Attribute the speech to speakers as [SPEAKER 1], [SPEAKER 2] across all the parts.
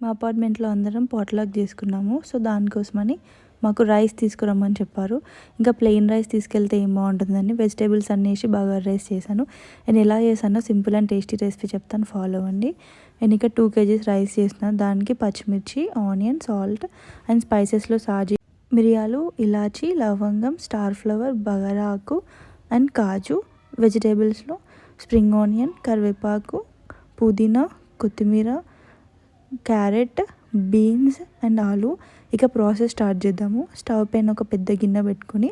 [SPEAKER 1] మా అపార్ట్మెంట్లో అందరం పాట్లాక్ చేసుకున్నాము. సో దానికోసమని మాకు రైస్ తీసుకురమ్మని చెప్పారు. ఇంకా ప్లెయిన్ రైస్ తీసుకెళ్తే ఏం బాగుంటుందని వెజిటేబుల్స్ అన్నీ వేసి బాగా రైస్ చేశాను. నేను ఎలా చేశానో సింపుల్ అండ్ టేస్టీ రెసిపీ చెప్తాను. ఫాలో అవ్వండి. నేను ఇక్కడ టూ కేజీస్ రైస్ చేసిన దానికి పచ్చిమిర్చి ఆనియన్ సాల్ట్ అండ్ స్పైసెస్లో సాజీ మిరియాలు ఇలాచి లవంగం స్టార్ ఫ్లవర్ బగరాకు అండ్ కాజు వెజిటేబుల్స్లో స్ప్రింగ్ ఆనియన్ కరివేపాకు పుదీనా కొత్తిమీర క్యారెట్ బీన్స్ అండ్ ఆలు. ఇక ప్రాసెస్ స్టార్ట్ చేద్దాము. స్టవ్ పైన ఒక పెద్ద గిన్నె పెట్టుకొని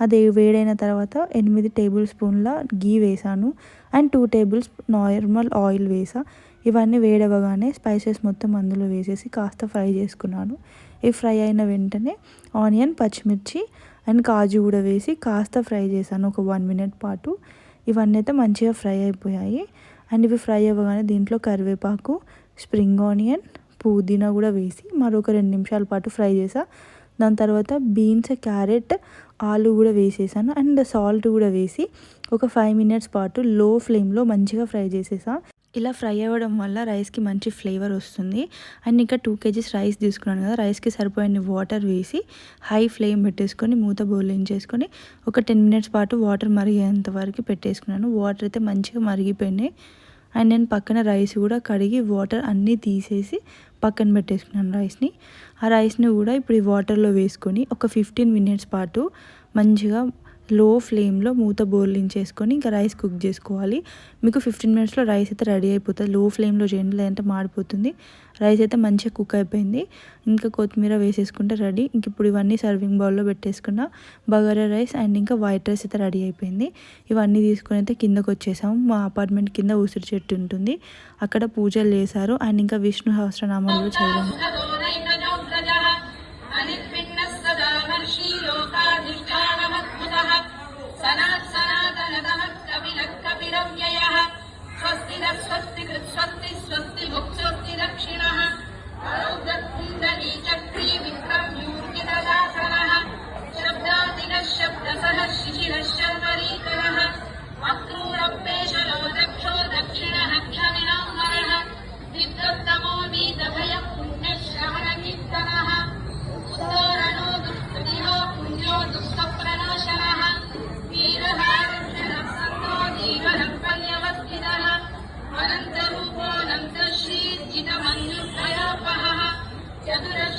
[SPEAKER 1] అది వేడైన తర్వాత ఎనిమిది టేబుల్ స్పూన్ల గీ వేసాను. And two tables normal oil వేసా. ఇవన్నీ వేడవగానే స్పైసెస్ మొత్తం అందులో వేసేసి కాస్త ఫ్రై చేసుకున్నాను. ఈ ఫ్రై అయిన వెంటనే ఆనియన్ పచ్చిమిర్చి అండ్ కాజు కూడా వేసి కాస్త ఫ్రై చేశాను ఒక వన్ మినిట్ పాటు. ఇవన్నీ అయితే మంచిగా ఫ్రై అయిపోయాయి. అండ్ ఇవి ఫ్రై అవ్వగానే దీంట్లో కరివేపాకు స్ప్రింగ్ ఆనియన్ పుదీనా కూడా వేసి మరొక రెండు నిమిషాల పాటు ఫ్రై చేసా. దాని తర్వాత బీన్స్ క్యారెట్ ఆలు కూడా వేసేసాను అండ్ సాల్ట్ కూడా వేసి ఒక ఫైవ్ మినిట్స్ పాటు లో ఫ్లేమ్లో మంచిగా ఫ్రై చేసేసా. ఇలా ఫ్రై అవ్వడం వల్ల రైస్కి మంచి ఫ్లేవర్ వస్తుంది. అండ్ ఇంకా టూ కేజీస్ రైస్ తీసుకున్నాను కదా రైస్కి సరిపోయిన వాటర్ వేసి హై ఫ్లేమ్ పెట్టేసుకొని మూత చేసుకొని ఒక టెన్ మినిట్స్ పాటు వాటర్ మరిగేంత వరకు పెట్టేసుకున్నాను. వాటర్ అయితే మంచిగా మరిగిపోయినాయి. అండ్ నేను పక్కన రైస్ కూడా కడిగి వాటర్ అన్నీ తీసేసి పక్కన పెట్టేసుకున్నాను రైస్ని. ఆ రైస్ని కూడా ఇప్పుడు ఈ వాటర్లో వేసుకొని ఒక ఫిఫ్టీన్ మినిట్స్ పాటు మంచిగా లో ఫ్లేమ్లో మూత బోర్లించేసుకొని ఇంకా రైస్ కుక్ చేసుకోవాలి. మీకు ఫిఫ్టీన్ మినిట్స్లో రైస్ అయితే రెడీ అయిపోతుంది. లో ఫ్లేమ్లో చేయండి లేదంటే మాడిపోతుంది. రైస్ అయితే మంచిగా కుక్ అయిపోయింది. ఇంకా కొత్తిమీర వేసేసుకుంటే రెడీ. ఇంక ఇప్పుడు ఇవన్నీ సర్వింగ్ బౌల్లో పెట్టేసుకున్న బగారా రైస్ అండ్ ఇంకా వైట్ రైస్ అయితే రెడీ అయిపోయింది. ఇవన్నీ తీసుకొని అయితే కిందకు వచ్చేసాము. మా అపార్ట్మెంట్ కింద ఉసిరి చెట్టు ఉంటుంది. అక్కడ పూజలు చేశారు. అండ్ ఇంకా విష్ణు సహస్రనామాలు చదివాము.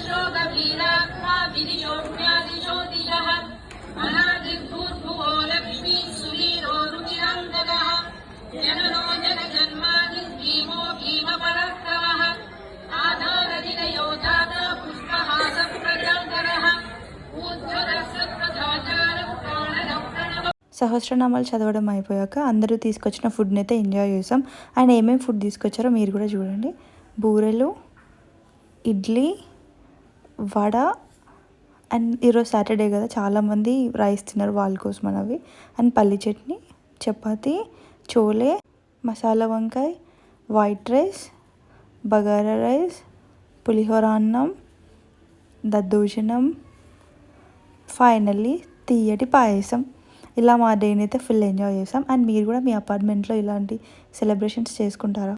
[SPEAKER 2] चतुरश्रो गभीरात्मा विदिशोऽज्ञादिशोदिशः अनादिर्भूर्भुवो लक्ष्मी सुवीरो रुचिराङ्गदः जननो जनजन्मादि भीमो भीमपराक्रमः आधारदिनयो दाता पुष्पहासप्रजाकरः ऊर्ध्वरसत्पथाचारः प्राणः प्रणव
[SPEAKER 1] సహస్రనామాలు చదవడం అయిపోయాక అందరూ తీసుకొచ్చిన ఫుడ్ని అయితే ఎంజాయ్ చేసాం అండ్ ఏమేమి ఫుడ్ తీసుకొచ్చారో మీరు కూడా చూడండి బూరెలు ఇడ్లీ వడ అండ్ ఈరోజు సాటర్డే కదా చాలామంది రైస్ తిన్నారు వాళ్ళ కోసం అవి. అండ్ పల్లి చట్నీ చపాతి చోలే మసాలా వంకాయ white rice bagara rice pulihora అన్నం దద్దోజనం ఫైనల్లీ తీయటి పాయసం. ఇలా మా డేని అయితే ఫుల్ ఎంజాయ్ చేసాం. అండ్ మీరు కూడా మీ అపార్ట్మెంట్లో ఇలాంటి సెలబ్రేషన్స్ చేసుకుంటారా?